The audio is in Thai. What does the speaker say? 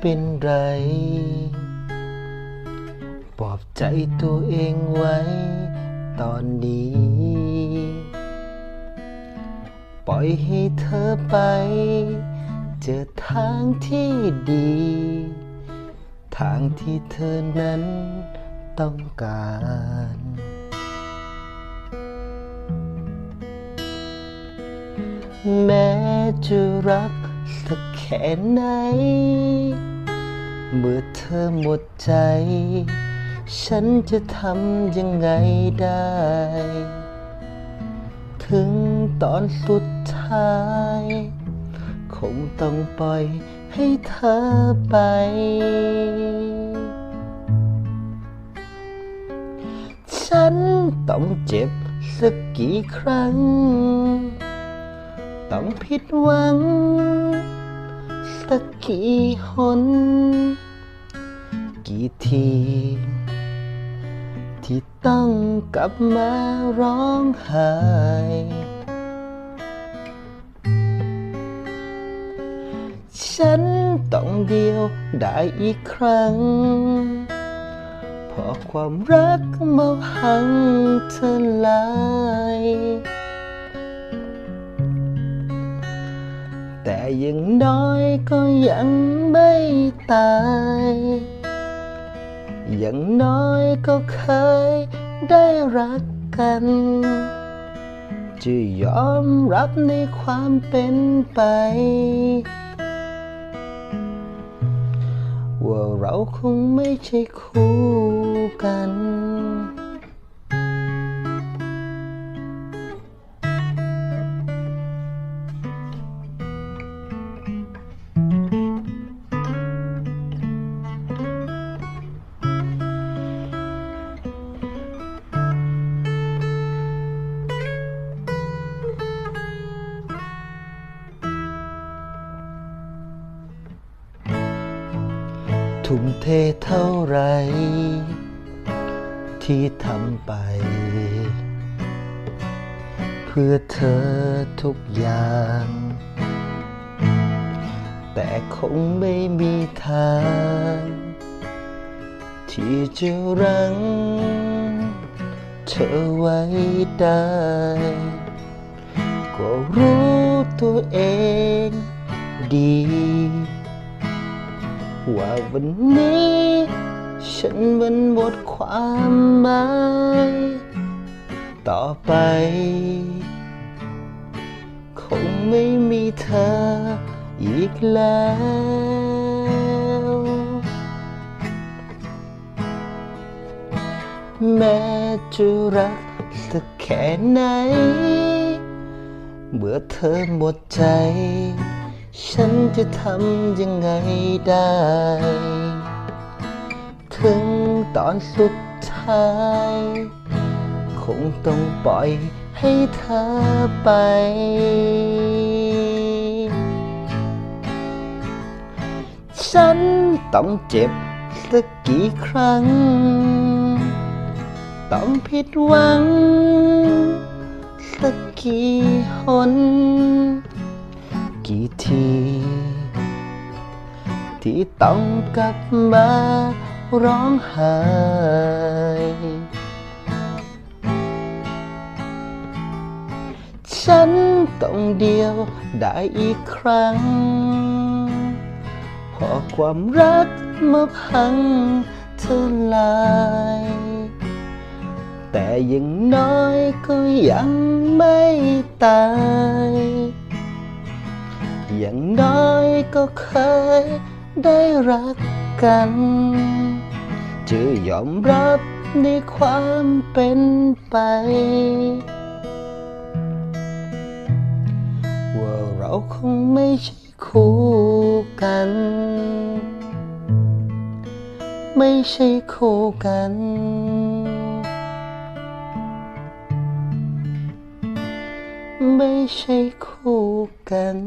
เป็นไร ปลอบใจตัวเองไว้ ตอนนี้ ปล่อยให้เธอไป เจอทางที่ดี ทางที่เธอนั้นต้องการแม้จะรักสักแค่ไหน เมื่อเธอหมดใจ ฉันจะทำยังไงได้ ถึงตอนสุดท้าย คงต้องปล่อยให้เธอไป ฉันต้องเจ็บสักกี่ครั้ง ต้องผิดหวังสักกี่หน กี่ที ที่ต้องกลับมาร้องไห้ฉันต้องเดียวได้อีกครั้ง เพอความรักมาพังเทลาย แต่ยังน้อยก็ยังไม่ตาย อย่างน้อยก็เคยได้รักกัน จะยอมรับในความเป็นไป ว่าเราคงไม่ใช่คู่กัน ทุ่มเทเท่าไร ที่ทำไป เพื่อเธอทุกอย่าง แต่คงไม่มีทาง ที่จะรั้งเธอไว้ได้ ก็รู้ตัวเองดี ว่าวันนี้ ฉันมันหมดความหมาย ต่อไป คงไม่มีเธออีกแล้วแม้จะรักสักแค่ไหน เมื่อเธอหมดใจ ฉันจะทำยังไงได้ ถึงตอนสุดท้าย คงต้องปล่อยให้เธอไป ฉันต้องเจ็บสักกี่ครั้ง ต้องผิดหวังสักกี่หน กี่ที ที่ต้องกลับมาร้องไห้ฉันต้องเดียวได้อีกครั้ง พอความรักมาพังทลาย แต่ยังน้อยก็ยังไม่ตาย อย่างน้อยก็เคยได้รักกันจะยอมรับในความเป็นไป ว่าเราคงไม่ใช่คู่กัน ไม่ใช่คู่กัน ไม่ใช่คู่กัน